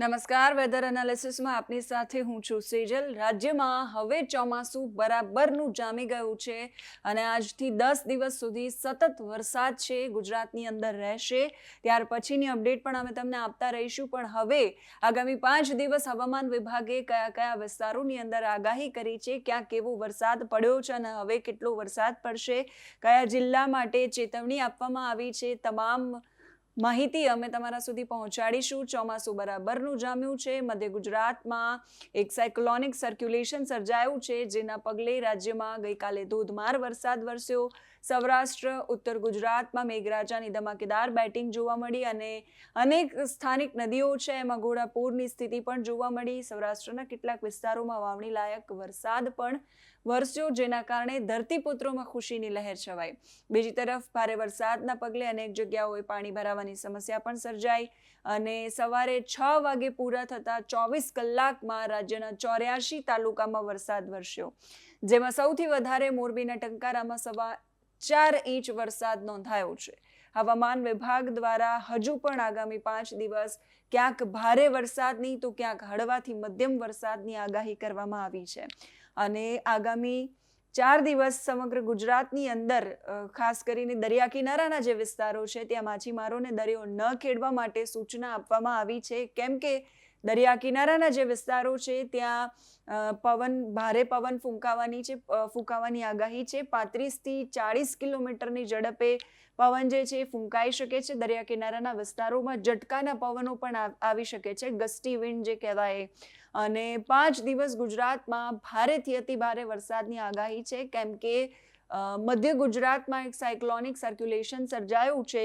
નમસ્કાર વેધર એનાલિસિસમાં આપની સાથે હું છું સેજલ. રાજ્યમાં હવે ચોમાસું બરાબરનું જામી ગયું છે અને આજથી દસ દિવસ સુધી સતત વરસાદ છે, ગુજરાતની અંદર રહેશે. ત્યાર પછીની અપડેટ પણ અમે તમને આપતા રહીશું. પણ હવે આગામી પાંચ દિવસ હવામાન વિભાગે કયા કયા વિસ્તારોની અંદર આગાહી કરી છે, ક્યાં કેવો વરસાદ પડ્યો છે અને હવે કેટલો વરસાદ પડશે, કયા જિલ્લા માટે ચેતવણી આપવામાં આવી છે, તમામ માહિતી અમે તમારા સુધી પહોંચાડીશું. ચોમાસું બરાબરનું જામ્યું છે. મધ્ય ગુજરાતમાં એક સાયક્લોનિક સર્ક્યુલેશન સર્જાયું છે, જેના પગલે રાજ્યમાં ગઈકાલે ધોધમાર વરસાદ વરસ્યો. સૌરાષ્ટ્ર, ઉત્તર ગુજરાતમાં મેઘરાજાની ધમાકેદાર બેટિંગ જોવા મળી અને અનેક સ્થાનિક નદીઓ છે, એમાં ઘોડાપૂરની સ્થિતિ પણ જોવા મળી. સૌરાષ્ટ્રના કેટલાક વિસ્તારોમાં વાવણી લાયક વરસાદ પણ વરસ્યો જેના કારણે ધરતીપુત્રોમાં ખુશીની લહેર છવાઈ. બીજી તરફ ભારે વરસાદના પગલે અનેક જગ્યાઓએ પાણી ભરાવાની સમસ્યા પણ સર્જાઈ અને સવારે છ વાગે પૂરા થતા ચોવીસ કલાકમાં રાજ્યના ચોર્યાસી તાલુકામાં વરસાદ વરસ્યો. જેમાં સૌથી વધારે મોરબીના ટંકારામાં સવા ચાર ઇંચ વરસાદ નોંધાયો છે. હવામાન વિભાગ દ્વારા હજુ પણ આગામી પાંચ દિવસ ક્યાંક ભારે વરસાદની તો ક્યાંક હળવાથી મધ્યમ વરસાદની આગાહી કરવામાં આવી છે. અને આગામી ચાર દિવસ સમગ્ર ગુજરાતની અંદર ખાસ કરીને દરિયા કિનારાના જે વિસ્તારો છે, ત્યાં માછીમારોને દરિયો ન ખેડવા માટે સૂચના આપવામાં આવી છે. કેમ કે દરિયા કિનારાના જે વિસ્તારો છે, ત્યાં પવન, ભારે પવન ફૂંકાવાની છે ફૂંકાવાની આગાહી છે. પાંત્રીસથી ચાળીસ કિલોમીટરની ઝડપે પવન જે છે ફૂંકાઈ શકે છે. દરિયા કિનારાના વિસ્તારોમાં ઝટકાના પવનો પણ આવી શકે છે. ગસ્ટી વિન્ડ જે કહેવાય અને પાંચ દિવસ ગુજરાતમાં ભારેથી અતિ ભારે વરસાદની આગાહી છે. કેમ કે મધ્ય ગુજરાતમાં એક સાયક્લોનિક સર્ક્યુલેશન સર્જાયું છે.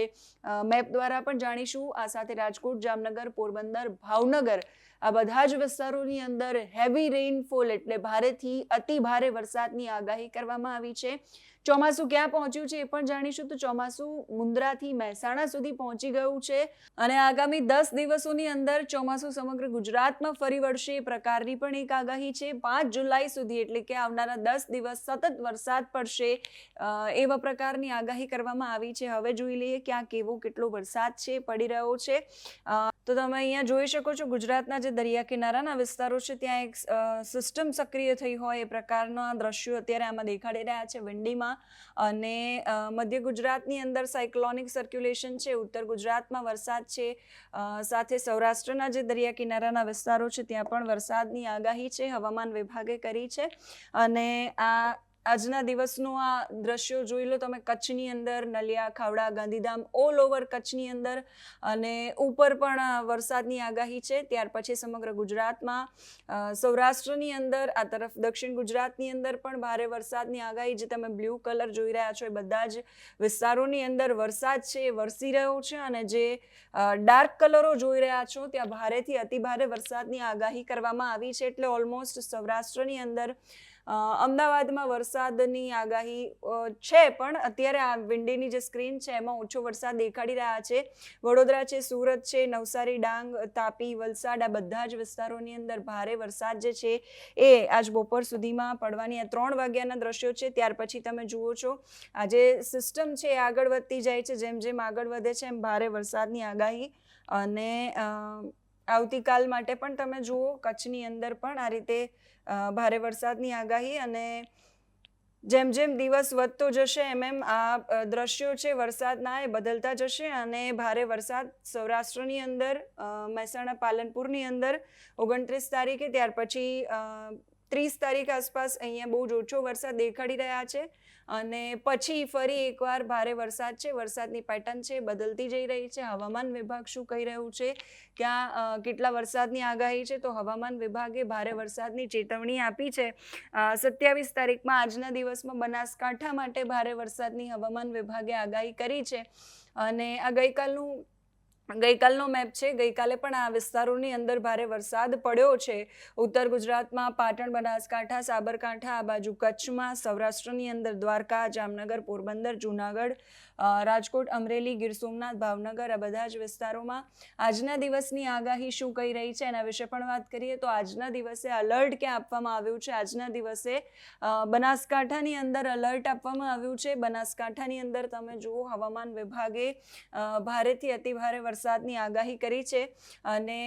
મેપ દ્વારા પણ જાણીશું. આ સાથે રાજકોટ, જામનગર, પોરબંદર, ભાવનગર આ બધા જ વિસ્તારોની અંદર હેવી રેઇનફોલ એટલે ભારેથી અતિ ભારે વરસાદની આગાહી કરવામાં આવી છે. ચોમાસું ક્યાં પહોંચ્યું છે એ પણ જાણીશું. તો ચોમાસું મુન્દ્રાથી મહેસાણા સુધી પહોંચી ગયું છે અને આગામી દસ દિવસોની અંદર ચોમાસું સમગ્ર ગુજરાતમાં ફરી વળશે એ પ્રકારની પણ એક આગાહી છે. પાંચ જુલાઈ સુધી એટલે કે આવનારા દસ દિવસ સતત વરસાદ પડશે એવા પ્રકારની આગાહી કરવામાં આવી છે. હવે જોઈ લઈએ ક્યાં કેવો કેટલો વરસાદ છે, પડી રહ્યો છે. તો તમે અહીંયા જોઈ શકો છો ગુજરાતના જે દરિયા કિનારાના વિસ્તારો છે ત્યાં એક સિસ્ટમ સક્રિય થઈ હોય એ પ્રકારના દ્રશ્યો અત્યારે આમાં દેખાડી રહ્યા છે. વિંડીમાં અને મધ્ય ગુજરાતની અંદર સાયક્લોનિક સર્ક્યુલેશન છે, ઉત્તર ગુજરાતમાં વરસાદ છે સાથે સૌરાષ્ટ્રના જે દરિયા કિનારાના વિસ્તારો છે, ત્યાં પણ વરસાદની આગાહી છે, હવામાન વિભાગે કરી છે અને આ આજના દિવસનું આ દ્રશ્યો જોઈ લો તમે કચ્છની અંદર, નલિયા, ખાવડા, ગાંધીધામ ઓલ ઓવર કચ્છની અંદર. અને ઉપર પણ વરસાદની આગાહી છે. ત્યાર પછી સમગ્ર ગુજરાતમાં સૌરાષ્ટ્રની અંદર, આ તરફ દક્ષિણ ગુજરાતની અંદર પણ ભારે વરસાદની આગાહી જે તમે બ્લુ કલર જોઈ રહ્યા છો એ બધા જ વિસ્તારોની અંદર વરસાદ છે એ વરસી રહ્યો છે. અને જે ડાર્ક કલરો જોઈ રહ્યા છો ત્યાં ભારેથી અતિ ભારે વરસાદની આગાહી કરવામાં આવી છે. એટલે ઓલમોસ્ટ સૌરાષ્ટ્રની અંદર અમદાવાદમાં વરસાદની આગાહી છે, પણ અત્યારે આ વિન્ડીની જે સ્ક્રીન છે, એમાં ઓછો વરસાદ દેખાડી રહ્યા છે. વડોદરા છે, સુરત છે, નવસારી, ડાંગ, તાપી, વલસાડ, આ બધા જ વિસ્તારોની અંદર ભારે વરસાદ જે છે, એ આજ બપોર સુધીમાં પડવાની આ ત્રણ વાગ્યાના દ્રશ્યો છે. ત્યાર પછી તમે જુઓ છો, આ જે સિસ્ટમ છે, એ આગળ વધતી જાય છે. જેમ જેમ આગળ વધે છે, એમ ભારે વરસાદની આગાહી અને આવતીકાલ માટે પણ તમે જુઓ, કચ્છની અંદર પણ આ રીતે ભારે વરસાદની આગાહી અને જેમ જેમ દિવસ વધતો જશે, એમ એમ આ દ્રશ્યો છે વરસાદના એ બદલતા જશે અને ભારે વરસાદ સૌરાષ્ટ્રની અંદર મહેસાણા પાલનપુરની અંદર ઓગણત્રીસ તારીખે, ત્યાર પછી ત્રીસ તારીખ આસપાસ અહીંયા બહુ જ ઓછો વરસાદ દેખાડી રહ્યા છે. અને પછી ફરી એકવાર ભારે વરસાદ છે, વરસાદની પેટર્ન છે, બદલતી જઈ રહી છે. હવામાન વિભાગ શું કહી રહ્યું છે? ક્યાં કેટલા વરસાદની આગાહી છે? તો હવામાન વિભાગે ભારે વરસાદની ચેતવણી આપી છે. સત્યાવીસ તારીખમાં આજના દિવસમાં બનાસકાંઠા માટે ભારે વરસાદની હવામાન વિભાગે આગાહી કરી છે. અને આ ગઈકાલનું ગઈકાલનો મેપ છે. ગઈકાલે પણ આ વિસ્તારોની અંદર ભારે વરસાદ પડ્યો છે. ઉત્તર ગુજરાતમાં પાટણ, બનાસકાંઠા, સાબરકાંઠા, આ બાજુ કચ્છમાં, સૌરાષ્ટ્રની અંદર દ્વારકા, જામનગર, પોરબંદર, જૂનાગઢ રાજકોટ, અમરેલી, ગીર સોમનાથ, ભાવનગર, આ બધા જ વિસ્તારોમાં આજના દિવસની આગાહી શું કહી રહી છે એના વિશે પણ વાત કરીએ તો આજના દિવસે અલર્ટ ક્યાં આપવામાં આવ્યું છે? આજના દિવસે બનાસકાંઠાની અંદર અલર્ટ આપવામાં આવ્યું છે. બનાસકાંઠાની અંદર તમે જુઓ હવામાન વિભાગે ભારેથી અતિ ભારે વરસાદની આગાહી કરી છે અને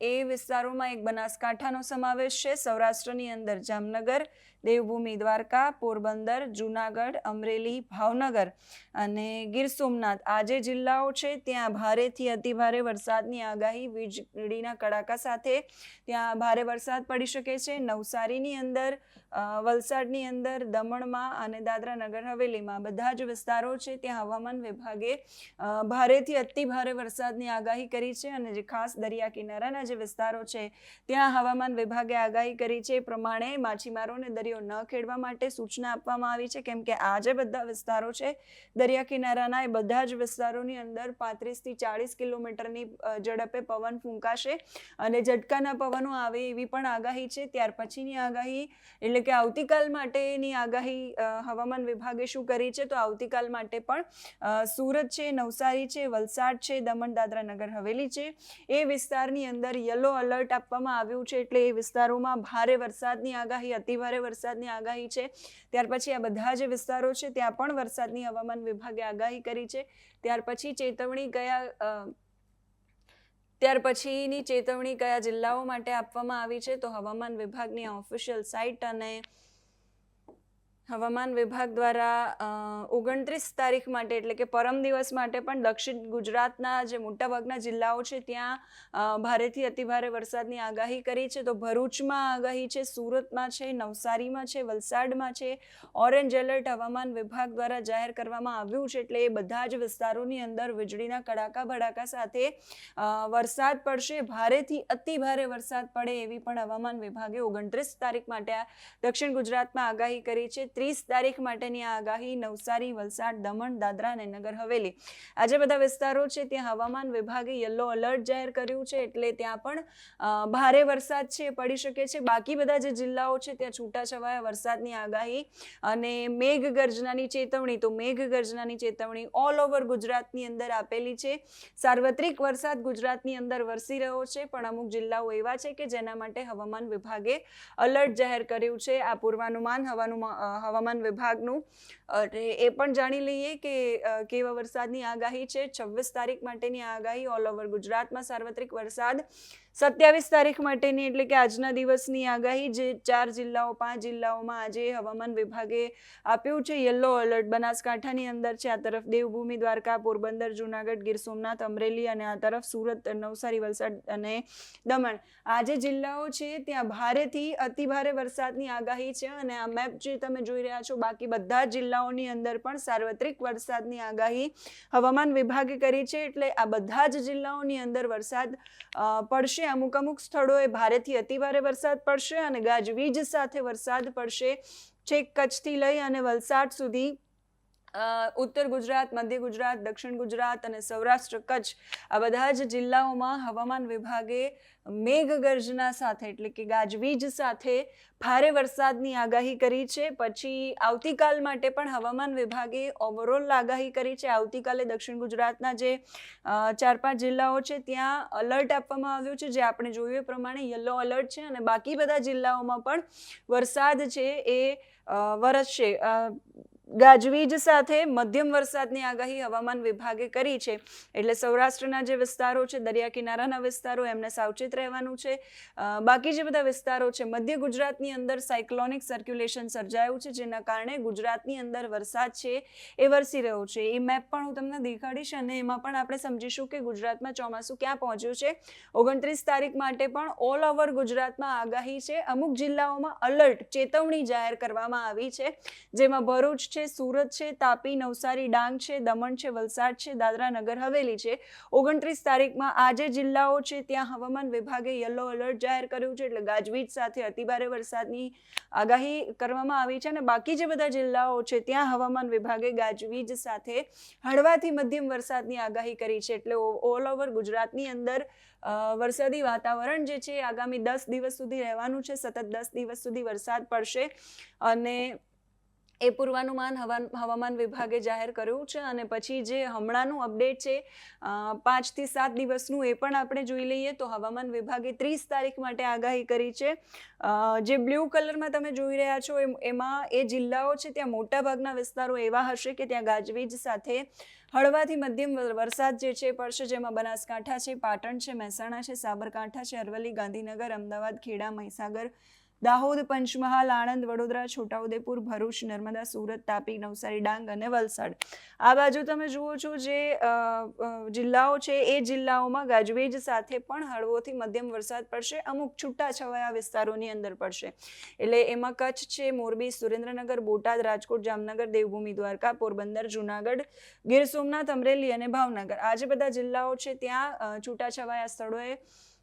એ વિસ્તારોમાં એક બનાસકાંઠાનો સમાવેશ છે. સૌરાષ્ટ્રની અંદર જામનગર, દેવભૂમિ, દ્વારકા, પોરબંદર, જૂનાગઢ, અમરેલી, ભાવનગર અને ગીર સોમનાથ. આ જે જિલ્લાઓ છે, ત્યાં ભારેથી અતિભારે વરસાદની આગાહી, વીજળીના કડાકા સાથે ત્યાં ભારે વરસાદ પડી શકે છે. નવસારીની અંદર વલસાડની અંદર, દમણમાં અને દાદરા નગર હવેલીમાં બધા જ વિસ્તારો છે. ત્યાં હવામાન વિભાગે ભારેથી અતિ ભારે વરસાદની આગાહી કરી છે અને જે ખાસ દરિયા કિનારાના જે વિસ્તારો છે, ત્યાં હવામાન વિભાગે આગાહી કરી છે. એ પ્રમાણે માછીમારોને દરિયો ન ખેડવા માટે સૂચના આપવામાં આવી છે. કેમ કે આ જે બધા વિસ્તારો છે, દરિયા કિનારાના એ બધા જ વિસ્તારોની અંદર પાંત્રીસથી ચાળીસ કિલોમીટરની ઝડપે પવન ફૂંકાશે અને ઝટકાના પવનો આવે એવી પણ આગાહી છે. ત્યાર પછીની આગાહી એટલે કે આવતીકાલ માટેની આગાહી હવામાન વિભાગે શું કરી છે? તો આવતીકાલ માટે પણ સુરત છે, નવસારી છે, વલસાડ છે, દમણ, દાદરા નગર, હવેલી છે. એ વિસ્તારની અંદર યલો અલર્ટ આપવામાં આવ્યું છે એટલે એ વિસ્તારોમાં ભારે વરસાદની આગાહી, અતિભારે વરસાદની આગાહી છે. ત્યાર પછી આ બધા જે વિસ્તારો છે, ત્યાં પણ વરસાદની હવામાન વિભાગે આગાહી કરી છે. ત્યાર પછી ચેતવણી કયા ત્યાર પછીની ચેતવણી કયા જિલ્લાઓ માટે આપવામાં આવી છે, તો હવામાન વિભાગની ઓફિશિયલ સાઇટ અને હવામાન વિભાગ દ્વારા ઓગણત્રીસ તારીખ માટે એટલે કે પરમ દિવસ માટે પણ દક્ષિણ ગુજરાતના જે મોટાભાગના જિલ્લાઓ છે ત્યાં ભારેથી અતિભારે વરસાદની આગાહી કરી છે. તો ભરૂચમાં આગાહી છે, સુરતમાં છે, નવસારીમાં છે, વલસાડમાં છે. ઓરેન્જ એલર્ટ હવામાન વિભાગ દ્વારા જાહેર કરવામાં આવ્યું છે એટલે એ બધા જ વિસ્તારોની અંદર વીજળીના કડાકા ભડાકા સાથે વરસાદ પડશે. ભારેથી અતિ ભારે વરસાદ પડે એવી પણ હવામાન વિભાગે ઓગણત્રીસ તારીખ માટે દક્ષિણ ગુજરાતમાં આગાહી કરી છે. ત્રીસ તારીખ માટેની આ આગાહી નવસારી વલસાડ દમણ દાદરા અને નગર હવેલી. આ જે બધા વિસ્તારો છે ત્યાં હવામાન વિભાગે યલો અલર્ટ જાહેર કર્યું છે એટલે ત્યાં પણ ભારે વરસાદ છે પડી શકે છે. બાકી બધા જે જિલ્લાઓ છે ત્યાં છૂટાછવાયા વરસાદની આગાહી અને મેઘ ગર્જનાની ચેતવણી તો મેઘ ગર્જનાની ચેતવણી ઓલ ઓવર ગુજરાતની અંદર આપેલી છે. સાર્વત્રિક વરસાદ ગુજરાતની અંદર વરસી રહ્યો છે પણ અમુક જિલ્લાઓ એવા છે કે જેના માટે હવામાન વિભાગે અલર્ટ જાહેર કર્યું છે. આ પૂર્વાનુમાન અ, હવામાન વિભાગનું. એ પણ જાણી લઈએ કે કેવા વરસાદની આગાહી છે. છવ્વીસ તારીખ માટેની આગાહી. ઓલ ઓવર ગુજરાતમાં સાર્વત્રિક વરસાદ. સત્યાવીસ તારીખ માટેની એટલે કે આજના દિવસની આગાહી જે ચાર જિલ્લાઓ પાંચ જિલ્લાઓમાં આજે હવામાન વિભાગે આપ્યું છે. યલો અલર્ટ બનાસકાંઠાની અંદર છે. આ તરફ દેવભૂમિ દ્વારકા પોરબંદર જુનાગઢ ગીર સોમનાથ અમરેલી અને આ તરફ સુરત નવસારી વલસાડ અને દમણ. આ જે જિલ્લાઓ છે ત્યાં ભારેથી અતિ ભારે વરસાદની આગાહી છે અને આ મેપ જે તમે જોઈ રહ્યા છો બાકી બધા જ જિલ્લાઓની અંદર પણ સાર્વત્રિક વરસાદની આગાહી હવામાન વિભાગે કરી છે. એટલે આ બધા જ જિલ્લાઓની અંદર વરસાદ અ, અમુક અમુક સ્થળોએ ભારેથી અતિભારે વરસાદ પડશે અને ગાજવીજ સાથે વરસાદ પડશે. છેક કચ્છથી લઈ અને વલસાડ સુધી ઉત્તર ગુજરાત, મધ્ય ગુજરાત, દક્ષિણ ગુજરાત અને સૌરાષ્ટ્ર કચ્છ, આ બધા જ જિલ્લાઓમાં હવામાન વિભાગે મેઘગર્જના સાથે, એટલે કે ગાજવીજ સાથે ભારે વરસાદની આગાહી કરી છે. પછી આવતીકાલ માટે પણ હવામાન વિભાગે ઓવરઓલ આગાહી કરી છે. આવતીકાલે દક્ષિણ ગુજરાતના જે ચાર પાંચ જિલ્લાઓ છે, ત્યાં અલર્ટ આપવામાં આવ્યું છે. જે આપણે જોયું એ પ્રમાણે યલો અલર્ટ છે અને બાકી બધા જિલ્લાઓમાં પણ વરસાદ છે એ વરસશે. ગાજવીજ સાથે મધ્યમ વરસાદની આગાહી હવામાન વિભાગે કરી છે. એટલે સૌરાષ્ટ્રના જે વિસ્તારો છે, દરિયા કિનારાના વિસ્તારો, એમને સાવચેત રહેવાનું છે. બાકી જે બધા વિસ્તારો છે, મધ્ય ગુજરાતની અંદર સાયક્લોનિક સર્ક્યુલેશન સર્જાયું છે, જેના કારણે ગુજરાતની અંદર વરસાદ છે એ વરસી રહ્યો છે. એ મેપ પણ હું તમને દેખાડીશ અને એમાં પણ આપણે સમજીશું કે ગુજરાતમાં ચોમાસું ક્યાં પહોંચ્યું છે. ઓગણત્રીસ તારીખ માટે પણ ઓલ ઓવર ગુજરાતમાં આગાહી છે. અમુક જિલ્લાઓમાં અલર્ટ ચેતવણી જાહેર કરવામાં આવી છે, જેમાં ભરૂચ છે, સુરત છે, તાપી, નવસારી, ડાંગ છે, દમણ છે, વલસાડ છે, દાદરા નગર, હવેલી છે. ઓગણત્રીસ તારીખમાં આ જે જિલ્લાઓ છે, ત્યાં હવામાન વિભાગે યલો અલર્ટ જાહેર કર્યું છે, એટલે ગાજવીજ સાથે અતિભારે વરસાદની આગાહી કરવામાં આવી છે અને બાકી જે બધા જિલ્લાઓ છે, ત્યાં હવામાન વિભાગે ગાજવીજ સાથે હળવાથી મધ્યમ વરસાદની આગાહી કરી છે, એટલે ઓલ ઓવર ગુજરાતની અંદર વરસાદી વાતાવરણ જે છે, આગામી દસ દિવસ સુધી રહેવાનું છે, સતત દસ દિવસ સુધી વરસાદ પડશે. અને એ પૂર્વાનુમાન હવા હવામાન વિભાગે જાહેર કર્યું છે અને પછી જે હમણાંનું અપડેટ છે પાંચથી સાત દિવસનું એ પણ આપણે જોઈ લઈએ તો હવામાન વિભાગે ત્રીસ તારીખ માટે આગાહી કરી છે. જે બ્લુ કલરમાં તમે જોઈ રહ્યા છો એમ- એ જિલ્લાઓ છે ત્યાં મોટાભાગના વિસ્તારો એવા હશે કે ત્યાં ગાજવીજ સાથે હળવાથી મધ્યમ વરસાદ જે છે પડશે, જેમાં બનાસકાંઠા છે, પાટણ છે, મહેસાણા છે, સાબરકાંઠા છે, અરવલ્લી, ગાંધીનગર, અમદાવાદ, ખેડા, મહીસાગર દાહોદ, પંચમહાલ, આણંદ, વડોદરા, છોટાઉદેપુર, ભરૂચ, નર્મદા, સુરત, તાપી, નવસારી, ડાંગ અને વલસાડ. આ બાજુ તમે જુઓ છો જે જિલ્લાઓ છે એ જિલ્લાઓમાં ગાજવીજ સાથે પણ હળવોથી મધ્યમ વરસાદ પડશે. અમુક છૂટાછવાયા વિસ્તારોની અંદર પડશે. એટલે એમાં કચ્છ છે, મોરબી, સુરેન્દ્રનગર, બોટાદ, રાજકોટ, જામનગર, દેવભૂમિ, દ્વારકા, પોરબંદર, જુનાગઢ, ગીર સોમનાથ, અમરેલી અને ભાવનગર. આ જે બધા જિલ્લાઓ છે ત્યાં છૂટાછવાયા સ્થળોએ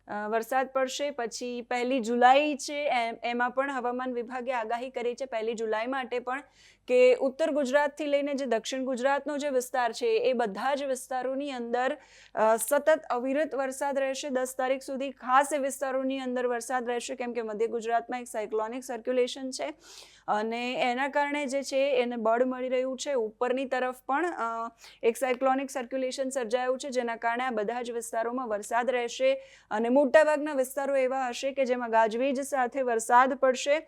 વરસાદ પડશે, પછી પહેલી જુલાઈ છે એમ- પણ હવામાન વિભાગે આગાહી કરી છે, પહેલી જુલાઈ માટે પણ કે ઉત્તર ગુજરાતથી લઈને જે દક્ષિણ ગુજરાતનો જે વિસ્તાર છે, એ બધા જ વિસ્તારોની અંદર સતત અવિરત વરસાદ રહેશે. દસ તારીખ સુધી ખાસ એ વિસ્તારોની અંદર વરસાદ રહેશે, કેમ કે મધ્ય ગુજરાતમાં એક સાયક્લોનિક સર્ક્યુલેશન છે. અને એના કારણે જે છે, એને બળ મળી રહ્યું છે. ઉપરની તરફ પણ એક સાયક્લોનિક સર્ક્યુલેશન સર્જાયું છે, જેના કારણે આ બધા જ વિસ્તારોમાં વરસાદ રહેશે. અને મોટાભાગના વિસ્તારો એવા હશે કે જેમાં ગાજવીજ સાથે વરસાદ પડશે.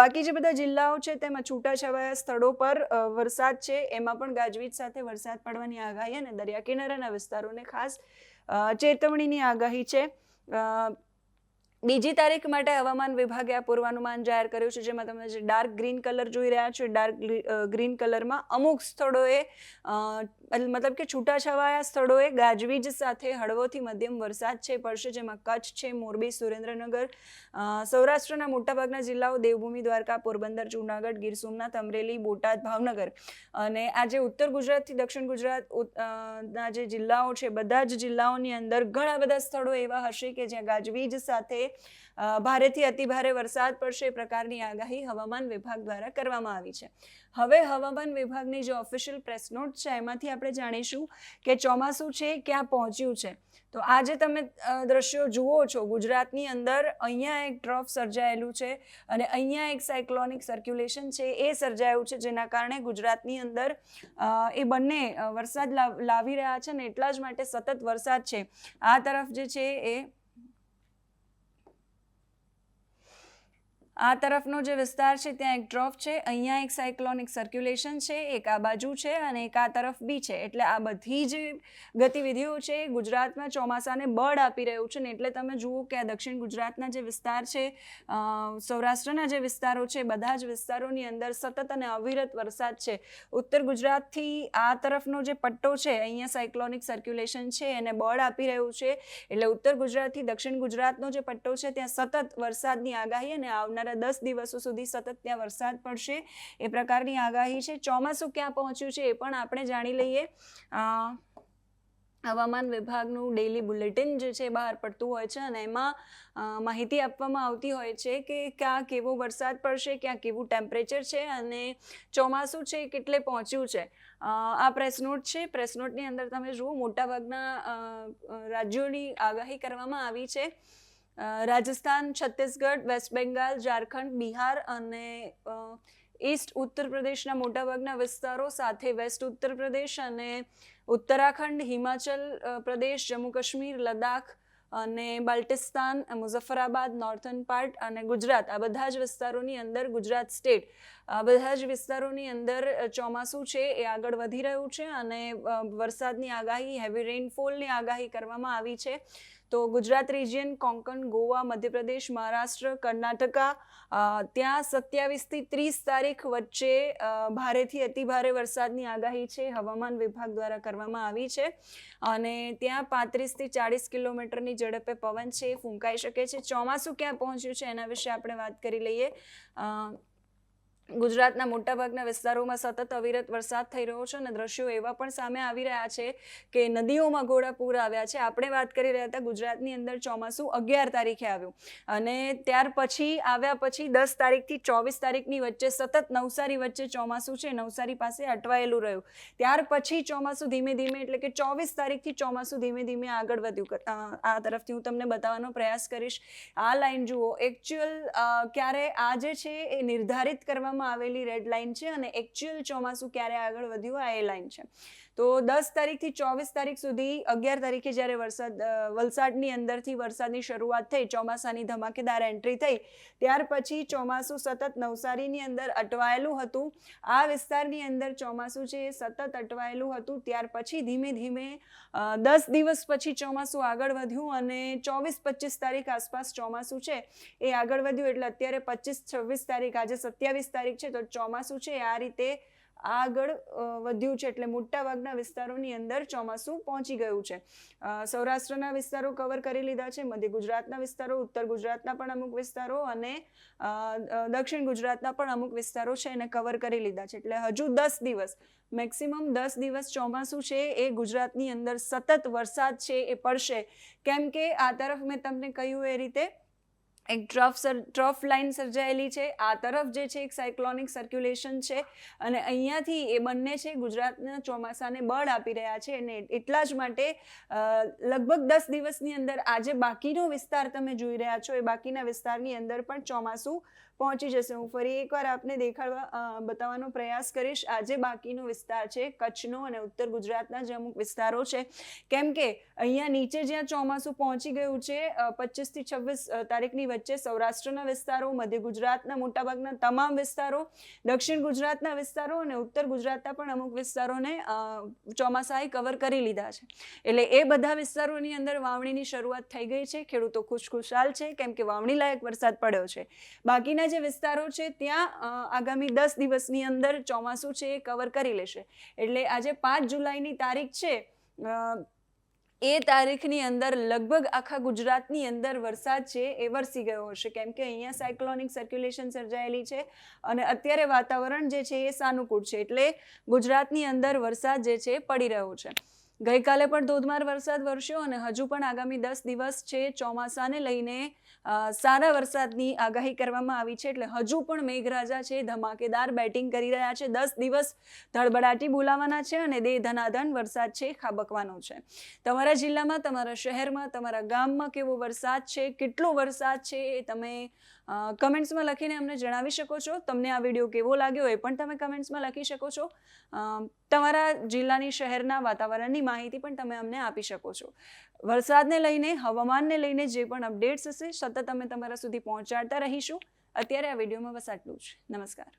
બાકી જે બધા જિલ્લાઓ છે, તેમાં છૂટાછવાયા સ્થળો પર વરસાદ છે. એમાં પણ ગાજવીજ સાથે વરસાદ પડવાની આગાહી અને દરિયા કિનારાના વિસ્તારોને ખાસ ચેતવણીની આગાહી છે. બીજી તારીખ માટે હવામાન વિભાગે આ પૂર્વાનુમાન જાહેર કર્યું છે, જેમાં તમે જે ડાર્ક ગ્રીન કલર જોઈ રહ્યા છો ડાર્ક ગ્રીન કલરમાં અમુક સ્થળોએ મતલબ કે છૂટાછવાયા સ્થળોએ ગાજવીજ સાથે હળવોથી મધ્યમ વરસાદ છે પડશે જેમાં કચ્છ છે, મોરબી, સુરેન્દ્રનગર સૌરાષ્ટ્રના મોટાભાગના જિલ્લાઓ દેવભૂમિ, દ્વારકા, પોરબંદર, જૂનાગઢ, ગીર સોમનાથ, અમરેલી, બોટાદ, ભાવનગર અને આજે ઉત્તર ગુજરાતથી દક્ષિણ ગુજરાત ના જે જિલ્લાઓ છે, બધા જ જિલ્લાઓની અંદર ઘણા બધા સ્થળો એવા હશે કે જ્યાં ગાજવીજ સાથે ભારેથી અતિભારે વરસાદ પડશે એ પ્રકારની આગાહી હવામાન વિભાગ દ્વારા કરવામાં આવી છે. હવે હવામાન વિભાગની જે ઓફિશિયલ પ્રેસ નોટ છે, એમાંથી આપણે જાણીશું કે ચોમાસું છે ક્યાં પહોંચ્યું છે. તો આજે તમે દ્રશ્યો જુઓ છો, ગુજરાતની અંદર અહીંયા એક ટ્રફ સર્જાયેલું છે અને અહીંયા એક સાયક્લોનિક સર્ક્યુલેશન છે એ સર્જાયું છે, જેના કારણે ગુજરાતની અંદર એ બંને વરસાદ લાવી રહ્યા છે ને એટલા જ માટે સતત વરસાદ છે. આ તરફ જે છે એ આ તરફનો જે વિસ્તાર છે, ત્યાં એક ડ્રોપ છે. અહીંયા એક સાયક્લોનિક સર્ક્યુલેશન છે, એક આ બાજુ છે અને એક આ તરફ બી છે. એટલે આ બધી જ ગતિવિધિઓ છે, ગુજરાતમાં ચોમાસાને બળ આપી રહ્યું છે ને એટલે તમે જુઓ કે આ દક્ષિણ ગુજરાતના જે વિસ્તાર છે સૌરાષ્ટ્રના જે વિસ્તારો છે, બધા જ વિસ્તારોની અંદર સતત અને અવિરત વરસાદ છે. ઉત્તર ગુજરાતથી આ તરફનો જે પટ્ટો છે, અહીંયા સાયક્લોનિક સર્ક્યુલેશન છે, એને બળ આપી રહ્યું છે. એટલે ઉત્તર ગુજરાતથી દક્ષિણ ગુજરાતનો જે પટ્ટો છે, ત્યાં સતત વરસાદની આગાહી અને આવનારા દસ દિવસો સુધી સતત ત્યાં વરસાદ પડશે. એ પ્રકારની આગાહી છે. ચોમાસું ક્યાં પહોંચ્યું છે એ પણ આપણે જાણી લઈએ. હવામાન વિભાગનું ડેઇલી બુલેટિન જે છે બહાર પડતું હોય છે અને એમાં માહિતી આપવામાં આવતી હોય છે કે ક્યાં કેવો વરસાદ પડશે, ક્યાં કેવું ટેમ્પરેચર છે અને ચોમાસું છે એ કેટલે પહોંચ્યું છે. આ પ્રેસ નોટ છે. પ્રેસ નોટની અંદર તમે જુઓ, મોટાભાગના રાજ્યોની આગાહી કરવામાં આવી છે. રાજસ્થાન, છત્તીસગઢ, વેસ્ટ બેંગાલ, ઝારખંડ, બિહાર અને ઈસ્ટ ઉત્તર પ્રદેશના મોટાભાગના વિસ્તારો સાથે વેસ્ટ ઉત્તર પ્રદેશ અને ઉત્તરાખંડ, હિમાચલ પ્રદેશ, જમ્મુ કાશ્મીર, લદ્દાખ અને બાલ્ટિસ્તાન, મુઝફ્ફરાબાદ, નોર્થન પાર્ટ અને ગુજરાત આ બધા જ વિસ્તારોની અંદર ગુજરાત સ્ટેટ આ બધા જ વિસ્તારોની અંદર ચોમાસું છે એ આગળ વધી રહ્યું છે અને વરસાદની આગાહી, હેવી રેઇનફોલની આગાહી કરવામાં આવી છે. તો ગુજરાત રિજિયન કોંકણ, ગોવા, મધ્યપ્રદેશ, મહારાષ્ટ્ર, કર્ણાટકા ત્યાં સત્યાવીસથી ત્રીસ તારીખ વચ્ચે ભારેથી અતિભારે વરસાદની આગાહી છે, હવામાન વિભાગ દ્વારા કરવામાં આવી છે. અને ત્યાં પાંત્રીસથી ચાળીસ કિલોમીટરની ઝડપે પવન છે, એ ફૂંકાઈ શકે છે. ચોમાસું ક્યાં પહોંચ્યું છે એના વિશે આપણે વાત કરી લઈએ. ગુજરાતના મોટાભાગના વિસ્તારોમાં સતત અવિરત વરસાદ થઈ રહ્યો છે અને દ્રશ્યો એવા પણ સામે આવી રહ્યા છે કે નદીઓમાં ઘોડાપૂર આવ્યા છે. આપણે વાત કરી રહ્યા હતા ગુજરાતની અંદર ચોમાસું અગિયાર તારીખે આવ્યું અને ત્યાર પછી આવ્યા પછી દસ તારીખથી ચોવીસ તારીખની વચ્ચે સતત નવસારી વચ્ચે ચોમાસું છે. નવસારી પાસે અટવાયેલું રહ્યું. ત્યાર પછી ચોમાસું ધીમે ધીમે એટલે કે ચોવીસ તારીખથી ચોમાસું ધીમે ધીમે આગળ વધ્યું. આ તરફથી હું તમને બતાવવાનો પ્રયાસ કરીશ. આ લાઈન જુઓ. એકચ્યુઅલ ક્યારે આ જે છે એ નિર્ધારિત કરવામાં આપવામાં આવેલી રેડ લાઇન છે અને એકચ્યુઅલ ચોમાસું ક્યારે આગળ વધ્યું આ એ લાઇન છે. તો દસ તારીખથી ચોવીસ તારીખ સુધી અગિયાર તારીખે જ્યારે વરસાદ વલસાડની અંદરથી વરસાદની શરૂઆત થઈ, ચોમાસાની ધમાકેદાર એન્ટ્રી થઈ, ત્યાર પછી ચોમાસું સતત નવસારીની અંદર અટવાયેલું હતું. આ વિસ્તારની અંદર ચોમાસું છે એ સતત અટવાયેલું હતું. ત્યાર પછી ધીમે ધીમે દસ દિવસ પછી ચોમાસું આગળ વધ્યું અને ચોવીસ પચીસ તારીખ આસપાસ ચોમાસું છે એ આગળ વધ્યું. એટલે અત્યારે પચીસ છવ્વીસ તારીખ, આજે સત્યાવીસ તારીખ છે, તો ચોમાસું છે આ રીતે આગળ વધ્યું છે એટલે મોટાભાગના વિસ્તારોની અંદર ચોમાસું પહોંચી ગયું છે. સૌરાષ્ટ્રના વિસ્તારો કવર કરી લીધા છે, મધ્ય ગુજરાતના વિસ્તારો, ઉત્તર ગુજરાતના પણ અમુક વિસ્તારો અને દક્ષિણ ગુજરાતના પણ અમુક વિસ્તારો છે એને કવર કરી લીધા છે. એટલે હજુ દસ દિવસ મેક્સિમમ દસ દિવસ ચોમાસું છે, એ ગુજરાતની અંદર સતત વરસાદ છે એ પડશે. કેમ કે આ તરફ મેં તમને કહ્યું એ રીતે એક ટ્રફ ટ્રફ લાઇન સર્જાયેલી છે. આ તરફ જે છે એક સાયક્લોનિક સર્ક્યુલેશન છે અને અહીંયાથી એ બંને છે ગુજરાતના ચોમાસાને બળ આપી રહ્યા છે અને એટલા જ માટે લગભગ દસ દિવસની અંદર આજે બાકીનો વિસ્તાર તમે જોઈ રહ્યા છો એ બાકીના વિસ્તારની અંદર પણ ચોમાસું પહોંચી જશે. હું ફરી એકવાર આપને દેખાડવા બતાવવાનો પ્રયાસ કરીશ. આજે બાકીનો વિસ્તાર છે કચ્છનો અને ઉત્તર ગુજરાતના જે અમુક વિસ્તારો છે. કેમ કે અહીંયા નીચે જ્યાં ચોમાસું પહોંચી ગયું છે પચીસથી છવ્વીસ તારીખની વચ્ચે સૌરાષ્ટ્રના વિસ્તારો, મધ્ય ગુજરાતના મોટાભાગના તમામ વિસ્તારો, દક્ષિણ ગુજરાતના વિસ્તારો અને ઉત્તર ગુજરાતના પણ અમુક વિસ્તારોને ચોમાસાએ કવર કરી લીધા છે. એટલે એ બધા વિસ્તારોની અંદર વાવણીની શરૂઆત થઈ ગઈ છે. ખેડૂતો ખુશખુશાલ છે, કેમ કે વાવણી લાયક વરસાદ પડ્યો છે. બાકીના જે વિસ્તારો છે, ત્યાં આગામી દસ દિવસની અંદર ચોમાસું છે એ કવર કરી લેશે. એટલે આજે પાંચ જુલાઈની તારીખ છે એ તારીખની અંદર લગભગ આખા ગુજરાતની અંદર વરસાદ છે એ વરસી ગયો હશે. કેમ કે અહીંયા સાયક્લોનિક સર્ક્યુલેશન સર્જાયેલી છે અને અત્યારે વાતાવરણ જે છે એ સાનુકૂળ છે. એટલે ગુજરાતની અંદર વરસાદ જે છે પડી રહ્યો છે. ગઈકાલે પણ ધોધમાર વરસાદ વરસ્યો અને હજુ પણ આગામી દસ દિવસ છે ચોમાસાને લઈને સારા વરસાદની આગાહી કરવામાં આવી છે એટલે હજુ પણ મેઘરાજા છે, ધમાકેદાર બેટિંગ કરી રહ્યા છે. દસ દિવસ ધડબડાટી બોલાવાના છે અને દે ધનાધન વરસાદ છે, ખાબકવાનો છે. તમારા જિલ્લામાં, તમારા શહેરમાં, તમારા ગામમાં કેવો વરસાદ છે, કેટલો વરસાદ છે એ તમે કમેન્ટ્સમાં લખીને અમને જણાવી શકો છો. તમને આ વીડિયો કેવો લાગ્યો એ પણ તમે કમેન્ટ્સમાં લખી શકો છો. તમારા જિલ્લાની શહેરના વાતાવરણની માહિતી પણ તમે અમને આપી શકો છો. વરસાદને લઈને, હવામાનને લઈને જે પણ અપડેટ્સ હશે, સતત અમે તમારા સુધી પહોંચાડતા રહીશું. અત્યારે આ વિડીયોમાં બસ આટલું જ. નમસ્કાર.